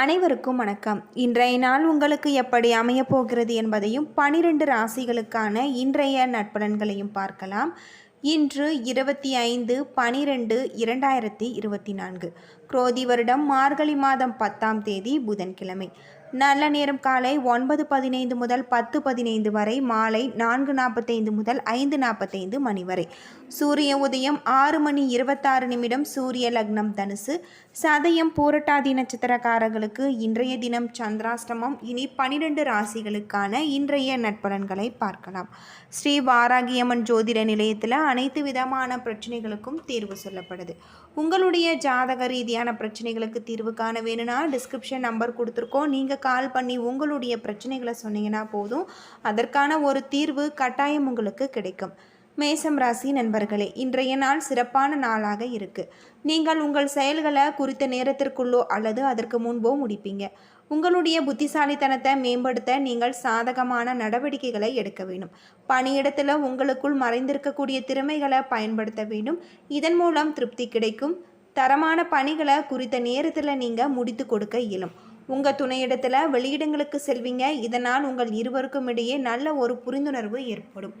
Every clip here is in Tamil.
அனைவருக்கும் வணக்கம். இன்றைய நாள் உங்களுக்கு எப்படி அமையப் போகிறது என்பதையும் பனிரெண்டு ராசிகளுக்கான இன்றைய நட்பலன்களையும் பார்க்கலாம். இன்று இருபத்தி ஐந்து பனிரெண்டு இரண்டாயிரத்தி இருபத்தி நான்கு. குரோதி வருடம் மார்கழி மாதம் பத்தாம் தேதி புதன்கிழமை. நல்ல நேரம் காலை ஒன்பது பதினைந்து முதல் பத்து பதினைந்து வரை மாலை நான்கு நாற்பத்தைந்து முதல் ஐந்து நாற்பத்தைந்து மணி வரை. சூரிய உதயம் ஆறு மணி இருபத்தாறு நிமிடம் சூரிய லக்னம் தனுசு. சதயம் பூரட்டாதி நட்சத்திரக்காரர்களுக்கு இன்றைய தினம் சந்திராஷ்டமம். இனி பனிரெண்டு ராசிகளுக்கான இன்றைய நட்பலன்களை பார்க்கலாம். ஸ்ரீ வாராகியம்மன் ஜோதிட நிலையத்தில் அனைத்து விதமான பிரச்சனைகளுக்கும் தீர்வு சொல்லப்படுது. உங்களுடைய ஜாதக ரீதியான பிரச்சனைகளுக்கு தீர்வு காண வேணும்னா டிஸ்கிரிப்ஷன் நம்பர் கொடுத்துருக்கோம். நீங்கள் கால் பண்ணி உங்களுடைய பிரச்சனைகளை சொன்னீங்கன்னா போதும். அதற்கான ஒரு தீர்வு கட்டாயம் உங்களுக்கு கிடைக்கும். மேசம் ராசி நண்பர்களே இன்றைய நாள் சிறப்பான நாளாக இருக்கு. நீங்கள் உங்கள் செயல்களை குறித்த நேரத்திற்குள்ளோ அல்லது அதற்கு முன்போ முடிப்பீங்க. உங்களுடைய புத்திசாலித்தனத்தை மேம்படுத்த நீங்கள் சாதகமான நடவடிக்கைகளை எடுக்க வேண்டும். பணியிடத்தில் உங்களுக்குள் மறைந்திருக்கக்கூடிய திறமைகளை பயன்படுத்த வேண்டும். இதன் மூலம் திருப்தி கிடைக்கும். தரமான பணிகளை குறித்த நேரத்தில் நீங்கள் முடித்து கொடுக்க இயலும். உங்கள் துணையிடத்தில் வெளியிடங்களுக்கு செல்வீங்க. இதனால் உங்கள் இருவருக்கும் இடையே நல்ல ஒரு புரிந்துணர்வு ஏற்படும்.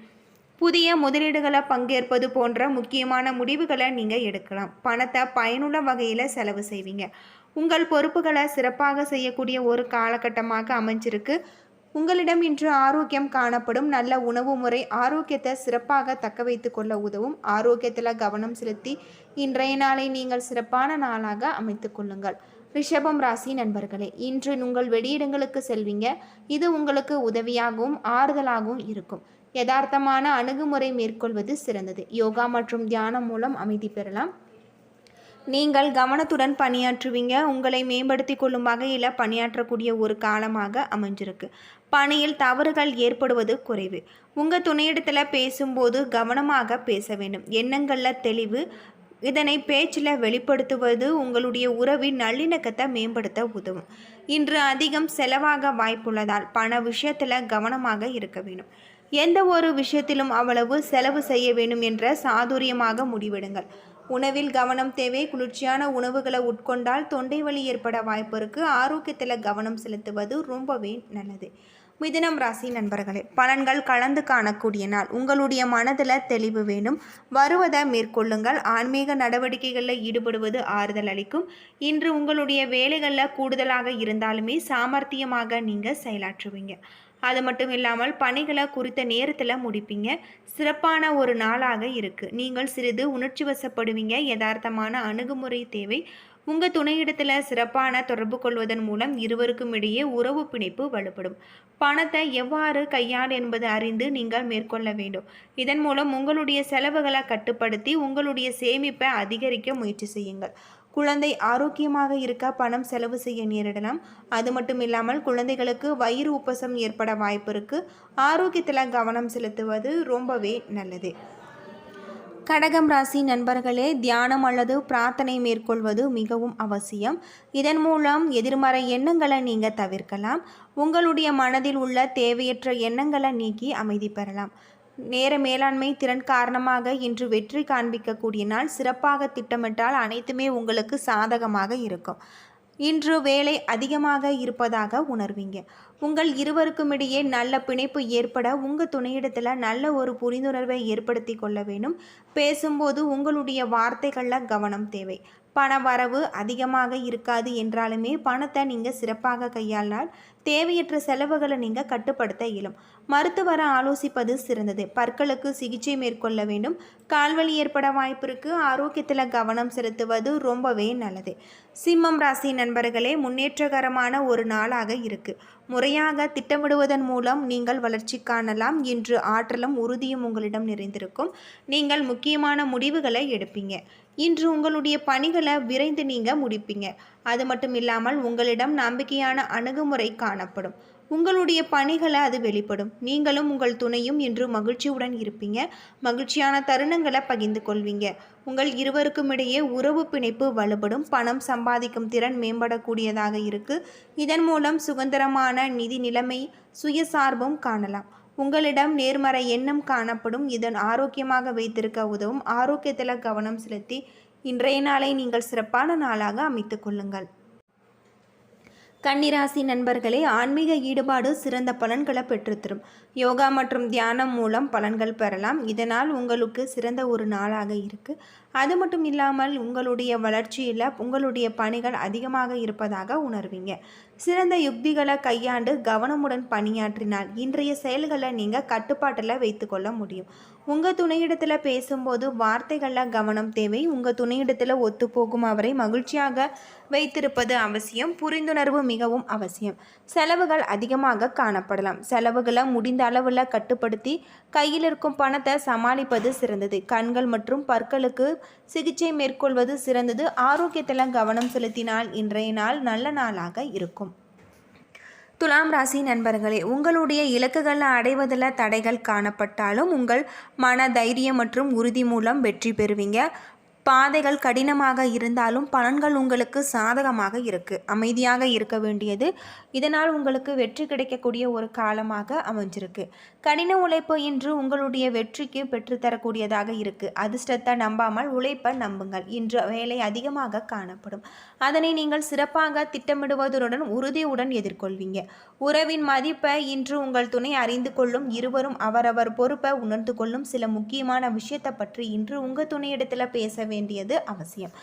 புதிய முதலீடுகளை பங்கேற்பது போன்ற முக்கியமான முடிவுகளை நீங்கள் எடுக்கலாம். பணத்தை பயனுள்ள வகையில் செலவு செய்வீங்க. உங்கள் பொறுப்புகளை சிறப்பாக செய்யக்கூடிய ஒரு காலகட்டமாக அமைஞ்சிருக்கு. உங்களிடம் இன்று ஆரோக்கியம் காணப்படும். நல்ல உணவு முறை ஆரோக்கியத்தை சிறப்பாக தக்க வைத்து கொள்ள உதவும். ஆரோக்கியத்தில் கவனம் செலுத்தி இன்றைய நாளை நீங்கள் சிறப்பான நாளாக அமைத்து கொள்ளுங்கள். ரிஷபம் ராசி நண்பர்களே இன்று உங்கள் வெளியிடங்களுக்கு செல்வீங்க. இது உங்களுக்கு உதவியாகவும் ஆறுதலாகவும் இருக்கும். யதார்த்தமான அணுகுமுறை மேற்கொள்வது சிறந்தது. யோகா மற்றும் தியானம் மூலம் அமைதி பெறலாம். நீங்கள் கவனத்துடன் பணியாற்றுவீங்க. உங்களை மேம்படுத்தி கொள்ளும் வகையில் பணியாற்றக்கூடிய ஒரு காலமாக அமைஞ்சிருக்கு. பணியில் தவறுகள் ஏற்படுவது குறைவு. உங்கள் துணையிடத்தில் பேசும்போது கவனமாக பேச வேண்டும். எண்ணங்களில் தெளிவு இதனை பேச்சில் வெளிப்படுத்துவது உங்களுடைய உறவின் நல்லிணக்கத்தை மேம்படுத்த உதவும். இன்று அதிகம் செலவாக வாய்ப்புள்ளதால் பண விஷயத்தில் கவனமாக இருக்க வேண்டும் எந்த ஒரு விஷயத்திலும் அவ்வளவு செலவு செய்ய வேண்டும் என்ற சாதுரியமாக முடிவெடுங்கள். உணவில் கவனம் தேவை. குளிர்ச்சியான உணவுகளை உட்கொண்டால் தொண்டை வலி ஏற்பட வாய்ப்பு இருக்குது ஆரோக்கியத்தில் கவனம் செலுத்துவது ரொம்பவே நல்லது. மிதுனம் ராசி நண்பர்களே பலன்கள் கலந்து காணக்கூடிய நாள். உங்களுடைய மனதில் தெளிவு வேணும். வருவதை மேற்கொள்ளுங்கள். ஆன்மீக நடவடிக்கைகளில் ஈடுபடுவது ஆறுதல் அளிக்கும். இன்று உங்களுடைய வேலைகளில் கூடுதலாக இருந்தாலுமே சாமர்த்தியமாக நீங்கள் செயலாற்றுவீங்க. அது மட்டும் இல்லாமல் பணிகளை குறித்த நேரத்தில் முடிப்பீங்க. சிறப்பான ஒரு நாளாக இருக்குது நீங்கள் சிறிது உணர்ச்சி வசப்படுவீங்க. யதார்த்தமான அணுகுமுறை தேவை. உங்கள் துணையிடத்தில் சிறப்பான தொடர்பு கொள்வதன் மூலம் இருவருக்கும் இடையே உறவு பிணைப்பு வலுப்படும். பணத்தை எவ்வாறு கையாள் என்பது அறிந்து நீங்கள் மேற்கொள்ள வேண்டும். இதன் மூலம் உங்களுடைய செலவுகளை கட்டுப்படுத்தி உங்களுடைய சேமிப்பை அதிகரிக்க முயற்சி செய்யுங்கள். குழந்தை ஆரோக்கியமாக இருக்க பணம் செலவு செய்ய நேரிடலாம். அது மட்டும் இல்லாமல் குழந்தைகளுக்கு வயிறு உப்பசம் ஏற்பட வாய்ப்பு இருக்குது ஆரோக்கியத்தில் கவனம் செலுத்துவது ரொம்பவே நல்லது. கடகம் ராசி நண்பர்களே தியானம் அல்லது பிரார்த்தனை மேற்கொள்வது மிகவும் அவசியம். இதன் மூலம் எதிர்மறை எண்ணங்களை நீங்கள் தவிர்க்கலாம். உங்களுடைய மனதில் உள்ள தேவையற்ற எண்ணங்களை நீக்கி அமைதி பெறலாம். நேர மேலாண்மை திறன் காரணமாக இன்று வெற்றி காண்பிக்கக்கூடிய நாள் சிறப்பாக திட்டமிட்டால் அனைத்துமே உங்களுக்கு சாதகமாக இருக்கும். இன்று வேலை அதிகமாக இருப்பதாக உணர்வீங்க. உங்கள் இருவருக்கும் இடையே நல்ல பிணைப்பு ஏற்பட உங்கள் துணையிடத்தில் நல்ல ஒரு புரிந்துணர்வை ஏற்படுத்தி கொள்ள வேண்டும். பேசும்போது உங்களுடைய வார்த்தைகளில் கவனம் தேவை. பண வரவு அதிகமாக இருக்காது என்றாலுமே பணத்தை நீங்கள் சிறப்பாக கையாளால் தேவையற்ற செலவுகளை நீங்கள் கட்டுப்படுத்த இயலும். மருத்துவரை ஆலோசிப்பது சிறந்தது. பற்களுக்கு சிகிச்சை மேற்கொள்ள வேண்டும். கால்வலி ஏற்பட வாய்ப்பு ஆரோக்கியத்தில் கவனம் செலுத்துவது ரொம்பவே நல்லது. சிம்மம் ராசி நண்பர்களே முன்னேற்றகரமான ஒரு நாளாக இருக்கு. முறையாக திட்டமிடுவதன் மூலம் நீங்கள் வளர்ச்சி காணலாம். இன்று ஆற்றலும் உறுதியும் உங்களிடம் நிறைந்திருக்கும். நீங்கள் முக்கியமான முடிவுகளை எடுப்பீங்க. இன்று உங்களுடைய பணிகளை விரைந்து நீங்கள் முடிப்பீங்க. அது மட்டும் இல்லாமல் உங்களிடம் நம்பிக்கையான அணுகுமுறை காணப்படும். உங்களுடைய பணிகளை அது வெளிப்படும். நீங்களும் உங்கள் துணையும் இன்று மகிழ்ச்சியுடன் இருப்பீங்க. மகிழ்ச்சியான தருணங்களை பகிர்ந்து கொள்வீங்க. உங்கள் இருவருக்கும் இடையே உறவு பிணைப்பு வலுப்படும். பணம் சம்பாதிக்கும் திறன் மேம்படக்கூடியதாக இருக்கு. இதன் மூலம் சுதந்திரமான நிதி நிலைமை சுயசார்பும் காணலாம். உங்களிடம் நேர்மறை எண்ணம் காணப்படும். இதன் ஆரோக்கியமாக வைத்திருக்க உதவும். ஆரோக்கியத்தில் கவனம் செலுத்தி இன்றைய நாளை நீங்கள் சிறப்பான நாளாக அமைத்துக் கொள்ளுங்கள். கன்னிராசி நண்பர்களே ஆன்மீக ஈடுபாடு சிறந்த பலன்களை பெற்றுத்தரும். யோகா மற்றும் தியானம் மூலம் பலன்கள் பெறலாம். இதனால் உங்களுக்கு சிறந்த ஒரு நாளாக இருக்குது அது மட்டும் இல்லாமல் உங்களுடைய வளர்ச்சியில் உங்களுடைய பணிகள் அதிகமாக இருப்பதாக உணர்வீங்க. சிறந்த யுக்திகளை கையாண்டு கவனமுடன் பணியாற்றினால் இன்றைய செயல்களை நீங்கள் கட்டுப்பாட்டில் வைத்துக்கொள்ள முடியும். உங்கள் துணையிடத்தில் பேசும்போது வார்த்தைகளில் கவனம் தேவை. உங்கள் துணையிடத்தில் ஒத்துப்போகும் அவரை மகிழ்ச்சியாக வைத்திருப்பது அவசியம். புரிந்துணர்வு மிகவும் அவசியம். செலவுகள் அதிகமாக காணப்படலாம். செலவுகளை முடிந்த அளவில் கட்டுப்படுத்தி கையில் இருக்கும் பணத்தை சமாளிப்பது சிறந்தது. கண்கள் மற்றும் பற்களுக்கு சிகிச்சை மேற்கொள்வது சிறந்தது. ஆரோக்கியத்தில் கவனம் செலுத்தினால் இன்றைய நாள் நல்ல நாளாக இருக்கும். துலாம் ராசி நண்பர்களே உங்களுடைய இலக்குகளை அடைவதில் தடைகள் காணப்பட்டாலும் உங்கள் மன தைரியம் மற்றும் உறுதி மூலம் வெற்றி பெறுவீங்க. பாதைகள் கடினமாக இருந்தாலும் பலன்கள் உங்களுக்கு சாதகமாக இருக்குது அமைதியாக இருக்க வேண்டியது. இதனால் உங்களுக்கு வெற்றி கிடைக்கக்கூடிய ஒரு காலமாக அமைஞ்சிருக்கு. கடின உழைப்பு இன்று உங்களுடைய வெற்றிக்கு பெற்றுத்தரக்கூடியதாக இருக்குது அதிர்ஷ்டத்தை நம்பாமல் உழைப்பை நம்புங்கள். இன்று வேலை அதிகமாக காணப்படும். அதனை நீங்கள் சிறப்பாக திட்டமிடுவதுடன் உறுதியுடன் எதிர்கொள்வீங்க. உறவின் மதிப்பை இன்று உங்கள் துணை அறிந்து கொள்ளும் இருவரும் அவரவர் பொறுப்பை உணர்ந்து கொள்ளும் சில முக்கியமான விஷயத்தை பற்றி இன்று உங்கள் துணையிடத்தில் பேச வேண்டியது அவசியம்.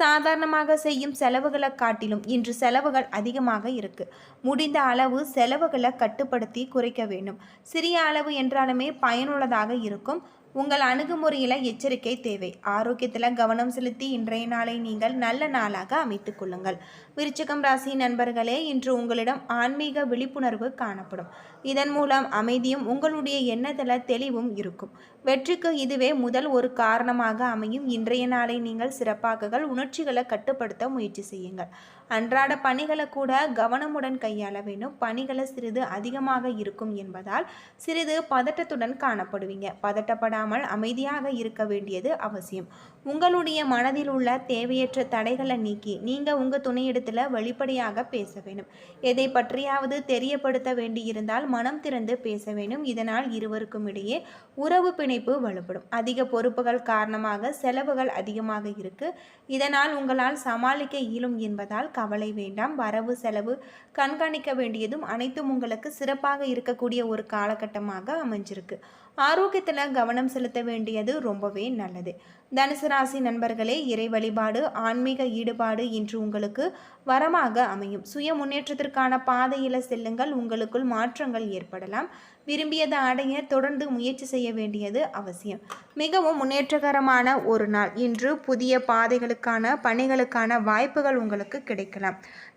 சாதாரணமாக செய்யும் செலவுகளை காட்டிலும் இன்று செலவுகள் அதிகமாக இருக்கு. முடிந்த அளவு செலவுகளை கட்டுப்படுத்தி குறைக்க வேண்டும். சிறிய அளவு என்றாலுமே பயனுள்ளதாக இருக்கும். உங்கள் அணுகுமுறையில் எச்சரிக்கை தேவை. ஆரோக்கியத்தில் கவனம் செலுத்தி இன்றைய நாளை நீங்கள் நல்ல நாளாக அமைத்துக் கொள்ளுங்கள். விருச்சிகம் ராசி நண்பர்களே இன்று உங்களிடம் ஆன்மீக விழிப்புணர்வு காணப்படும். இதன் மூலம் அமைதியும் உங்களுடைய எண்ணத்தில் தெளிவும் இருக்கும். வெற்றிக்கு இதுவே முதல் ஒரு காரணமாக அமையும். இன்றைய நாளை நீங்கள் சிறப்பாக்குகள் உணர்ச்சிகளை கட்டுப்படுத்த முயற்சி செய்யுங்கள். அன்றாட பணிகளை கூட கவனமுடன் கையாள வேண்டும். பணிகளை சிறிது அதிகமாக இருக்கும் என்பதால் சிறிது பதட்டத்துடன் காணப்படுவீங்க. பதட்டப்படாமல் அமைதியாக இருக்க வேண்டியது அவசியம். உங்களுடைய மனதில் உள்ள தேவையற்ற தடைகளை நீக்கி நீங்கள் உங்கள் துணையிடத்தில் வெளிப்படையாக பேச வேணும் எதை பற்றியாவது தெரியப்படுத்த வேண்டியிருந்தால் மனம் திறந்து பேச வேண்டும். இதனால் இருவருக்கும் இடையே உறவு பிணைப்பு வலுப்படும். அதிக பொறுப்புகள் காரணமாக செலவுகள் அதிகமாக இருக்கு. இதனால் உங்களால் சமாளிக்க இயலும் என்பதால் கவலை வேண்டாம். வரவு செலவு கண்காணிக்க வேண்டியதும் அனைத்தும் உங்களுக்கு சிறப்பாக இருக்கக்கூடிய ஒரு காலகட்டமாக அமைஞ்சிருக்கு. ஆரோக்கியத்தில் கவனம் செலுத்த வேண்டியது ரொம்பவே நல்லது. தனுசு ராசி நண்பர்களே இறை வழிபாடு ஆன்மீக ஈடுபாடு இன்று உங்களுக்கு வரமாக அமையும். சுய முன்னேற்றத்திற்கான பாதையில் செல்லுங்கள். உங்களுக்குள் மாற்றங்கள் ஏற்படலாம். விரும்பியதை அடைய தொடர்ந்து முயற்சி செய்ய வேண்டியது அவசியம். மிகவும் முன்னேற்றகரமான ஒரு நாள். இன்று புதிய பாதைகளுக்கான பணிகளுக்கான வாய்ப்புகள் உங்களுக்கு கிடைக்கலாம்.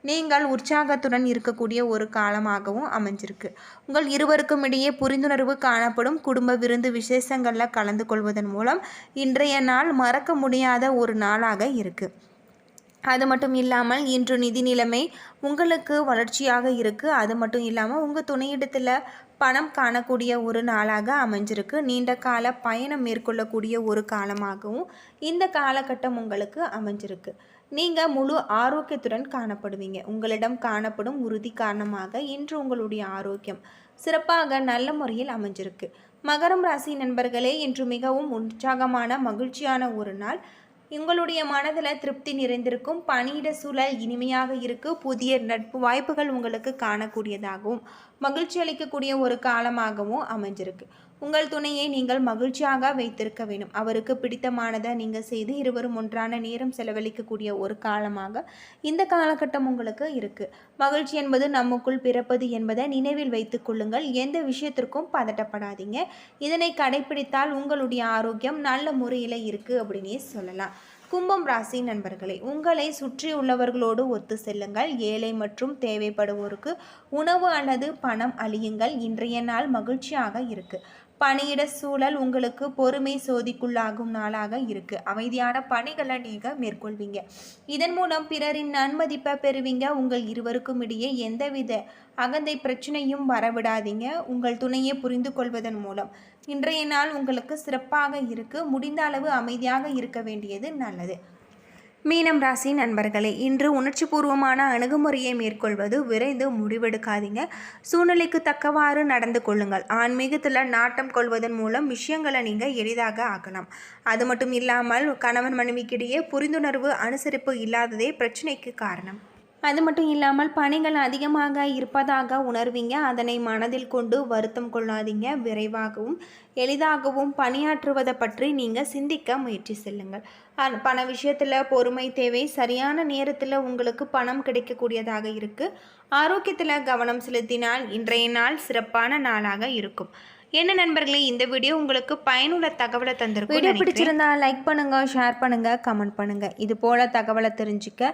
நீங்கள் உற்சாகத்துடன் இருக்கக்கூடிய ஒரு காலமாகவும் அமைஞ்சிருக்கு. உங்கள் இருவருக்கும் இடையே புரிந்துணர்வு காணப்படும் குடும்ப விருந்து விசேஷங்களில் கலந்து கொள்வதன் மூலம் இன்றைய நாள் மறக்க முடியாத ஒரு நாளாக இருக்குது அது மட்டும் இல்லாமல் இன்று நிதி நிலைமை உங்களுக்கு வளர்ச்சியாக இருக்குது அது மட்டும் இல்லாமல் உங்கள் துணையிடத்தில் பணம் காணக்கூடிய ஒரு நாளாக அமைஞ்சிருக்கு. நீண்ட கால பயணம் மேற்கொள்ளக்கூடிய ஒரு காலமாகவும் இந்த காலகட்டம் உங்களுக்கு அமைஞ்சிருக்கு. நீங்கள் முழு ஆரோக்கியத்துடன் காணப்படுவீங்க. உங்களிடம் காணப்படும் உறுதி காரணமாக இன்று உங்களுடைய ஆரோக்கியம் சிறப்பாக நல்ல முறையில் அமைஞ்சிருக்கு. மகரம் ராசி நண்பர்களே இன்று மிகவும் உற்சாகமான மகிழ்ச்சியான ஒரு நாள். உங்களுடைய மனதில் திருப்தி நிறைந்திருக்கும். பணியிட சூழல் இனிமையாக இருக்கு. புதிய நட்பு வாய்ப்புகள் உங்களுக்கு காணக்கூடியதாகவும் மகிழ்ச்சி அளிக்கக்கூடிய ஒரு காலமாகவும் அமைஞ்சிருக்கு. உங்கள் துணையை நீங்கள் மகிழ்ச்சியாக வைத்திருக்க வேண்டும். அவருக்கு பிடித்தமானதை நீங்கள் செய்து இருவரும் ஒன்றான நேரம் செலவழிக்கக்கூடிய ஒரு காலமாக இந்த காலகட்டம் உங்களுக்கு இருக்குது மகிழ்ச்சி என்பது நமக்குள் பிறப்பது என்பதை நினைவில் வைத்துக் கொள்ளுங்கள். எந்த விஷயத்திற்கும் பதட்டப்படாதீங்க. இதனை கடைபிடித்தால் உங்களுடைய ஆரோக்கியம் நல்ல முறையில் இருக்குது அப்படின்னே சொல்லலாம். கும்பம் ராசி நண்பர்களே உங்களை சுற்றி உள்ளவர்களோடு ஒத்து செல்லுங்கள். ஏழை மற்றும் தேவைப்படுவோருக்கு உணவு அல்லது பணம் அழியுங்கள் இன்றைய நாள் மகிழ்ச்சியாக இருக்குது பணியிட சூழல் உங்களுக்கு பொறுமை சோதிக்குள்ளாகும் நாளாக இருக்கு. அமைதியான பணிகளை நீங்க மேற்கொள்வீங்க. இதன் மூலம் பிறரின் நன்மதிப்பை பெறுவீங்க. உங்கள் இருவருக்கும் இடையே எந்தவித அகந்தை பிரச்சனையும் வரவிடாதீங்க. உங்கள் துணையை புரிந்து கொள்வதன் மூலம். இன்றைய நாள் உங்களுக்கு சிறப்பாக இருக்கு. முடிந்த அளவு அமைதியாக இருக்க வேண்டியது நல்லது. மீனம் ராசி நண்பர்களே இன்று உணர்ச்சிபூர்வமான அணுகுமுறையை மேற்கொள்வது விரைந்து முடிவெடுக்காதீங்க. சூழ்நிலைக்கு தக்கவாறு நடந்து கொள்ளுங்கள். ஆன்மீகத்தில் நாட்டம் கொள்வதன் மூலம் விஷயங்களை நீங்கள் எளிதாக ஆக்கலாம். அது மட்டும் இல்லாமல் கணவன் மனைவிக்கிடையே புரிந்துணர்வு அனுசரிப்பு இல்லாததே பிரச்சனைக்கு காரணம். அது மட்டும் இல்லாமல் பணிகள் அதிகமாக இருப்பதாக உணர்வீங்க. அதனை மனதில் கொண்டு வருத்தம் கொள்ளாதீங்க. விரைவாகவும் எளிதாகவும் பணியாற்றுவதை பற்றி நீங்கள் சிந்திக்க முயற்சி செல்லுங்கள். பண விஷயத்தில் பொறுமை தேவை சரியான நேரத்தில் உங்களுக்கு பணம் கிடைக்கக்கூடியதாக இருக்குது ஆரோக்கியத்தில் கவனம் செலுத்தினால் இன்றைய நாள் சிறப்பான நாளாக இருக்கும். என்ன நண்பர்களே இந்த வீடியோ உங்களுக்கு பயனுள்ள தகவலை தந்திருக்கும் வீடியோ பிடிச்சிருந்தா லைக் பண்ணுங்க ஷேர் பண்ணுங்க கமெண்ட் பண்ணுங்க. இது போல தகவலை தெரிஞ்சுக்க